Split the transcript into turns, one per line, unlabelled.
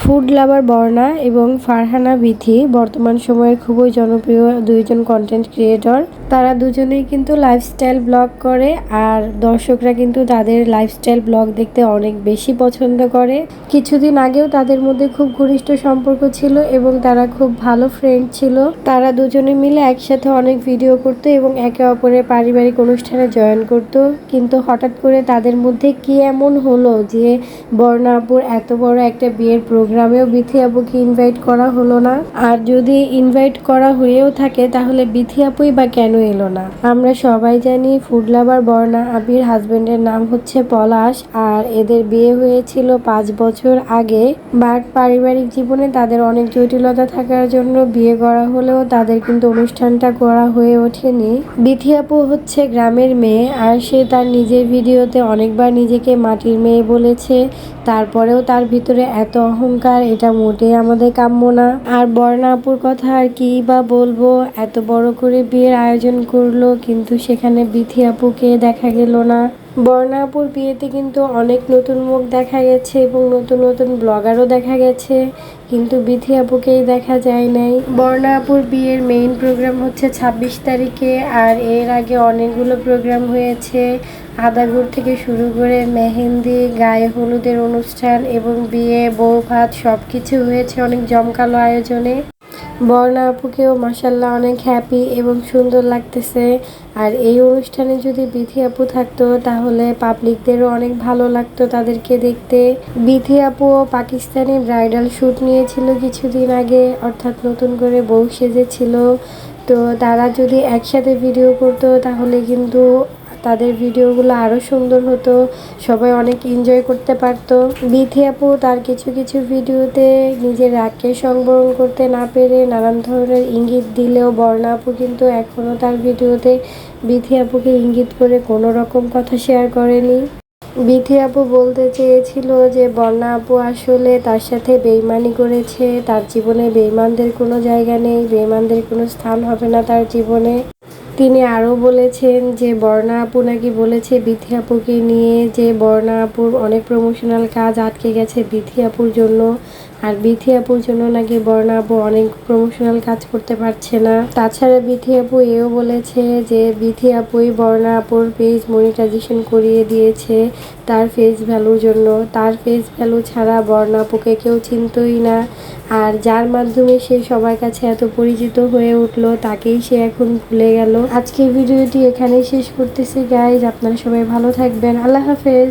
Food lover বর্ণা এবং ফারহানা বিথি বর্তমান সময়ের খুবই জনপ্রিয় দুইজন কন্টেন্ট ক্রিয়েটর তারা দুজনেই কিন্তু লাইফস্টাইল ব্লগ করে আর দর্শকরা কিন্তু তাদের লাইফস্টাইল ব্লগ দেখতে অনেক বেশি পছন্দ করে। কিছুদিন আগেও তাদের মধ্যে খুব ঘনিষ্ঠ সম্পর্ক ছিল এবং তারা খুব ভালো ফ্রেন্ড ছিল। তারা দুজনে মিলে একসাথে অনেক ভিডিও করতো এবং একে অপরের পারিবারিক অনুষ্ঠানে জয়েন করত। কিন্তু হঠাৎ করে তাদের মধ্যে কি এমন হলো যে বর্ণাপুর এত বড় একটা বিয়ের প্রোগ্রামেও বিথি আপুকে ইনভাইট করা হলো না। আর যদি ইনভাইট করা হয়েও থাকে, তাহলে বিথি আপুই বা কেন এলো না? আমরা সবাই জানি ফুড লাভার বর্ণা আবির হাজবেন্ডের নাম হচ্ছে পলাশ, আর এদের বিয়ে হয়েছিল পাঁচ বছর আগে। বাট পারিবারিক জীবনে তাদের অনেক জটিলতা থাকার জন্য বিয়ে করা হলেও তাদের কিন্তু অনুষ্ঠানটা করা হয়ে ওঠেনি। বিথি আপু হচ্ছে গ্রামের মেয়ে, আর সে তার নিজের ভিডিওতে অনেকবার নিজেকে মাটির মেয়ে বলেছে। তারপরেও তার ভিতরে এত অহংকার, এটা মোটেই আমাদের কাম্য না। আর বর্ণা আপুর কথা আর কি বা বলব? এত বড় করে বিয়ের আয়োজন করল, কিন্তু সেখানে বিথি আপুকে দেখা গেল না। বর্ণাপুর বিয়েতে কিন্তু অনেক নতুন মুখ দেখা গেছে এবং নতুন নতুন ব্লগারও দেখা গেছে, কিন্তু বিথি আপুকেই দেখা যায় নাই। বর্ণাপুর বিয়ের মেইন প্রোগ্রাম হচ্ছে ছাব্বিশ তারিখে আর এর আগে অনেকগুলো প্রোগ্রাম হয়েছে। আদাগুর থেকে শুরু করে মেহেন্দি, গায়ে হলুদের অনুষ্ঠান এবং বিয়ে, বউ ভাত সব কিছু হয়েছে অনেক জমকালো আয়োজনে। বর্ণা আপুকেও মাসাল্লাহ অনেক হ্যাপি এবং সুন্দর লাগতেছে। আর এই অনুষ্ঠানে যদি বিথি আপু থাকতো, তাহলে পাবলিকদেরও অনেক ভালো লাগতো তাদেরকে দেখতে। বিথি আপুও পাকিস্তানি ব্রাইডাল শ্যুট নিয়েছিল কিছুদিন আগে, অর্থাৎ নতুন করে বউ সেজেছিল। তো তারা যদি একসাথে ভিডিও করতো, তাহলে কিন্তু তাদের ভিডিওগুলো আরও সুন্দর হতো, সবাই অনেক এনজয় করতে পারতো। বিথি আপু তার কিছু কিছু ভিডিওতে নিজের রাগকে সংবরণ করতে না পেরে নানান ধরনের ইঙ্গিত দিলেও বর্ণা আপু কিন্তু এখনও তার ভিডিওতে বিথি আপুকে ইঙ্গিত করে কোনো রকম কথা শেয়ার করেনি। বিথি আপু বলতে চেয়েছিল যে বর্ণা আপু আসলে তার সাথে বেইমানি করেছে, তার জীবনে বেইমানদের কোনো জায়গা নেই, বেইমানদের কোনো স্থান হবে না তার জীবনে। তিনি আরও বলেছেন যে, বর্ণা আপু নাকি বলেছে, বিথি আপুকে নিয়ে যে, বর্ণা আপুর অনেক প্রমোশনাল কাজ আটকে গেছে বিথি আপুর জন্য। আর বিথি আপুর জন্য নাকি বর্ণা আপু অনেক প্রমোশনাল কাজ করতে পারছে না। তাছাড়া বিথি আপু এও বলেছে যে বিথি আপুই বর্ণা আপুর পেজ মনিটাইজেশন করিয়ে দিয়েছে তার ফেস ভ্যালুর জন্য। তার ফেস ভ্যালু ছাড়া বর্ণা আপুকে কেউ চিনতই না। আর যার মাধ্যমে সে সবার কাছে এত পরিচিত হয়ে উঠল, তাকেই সে এখন ভুলে গেল। আজকে ভিডিওটি এখানেই শেষ করতেছি গাইজ আপনারা সবাই ভালো থাকবেন। আল্লাহ হাফেজ।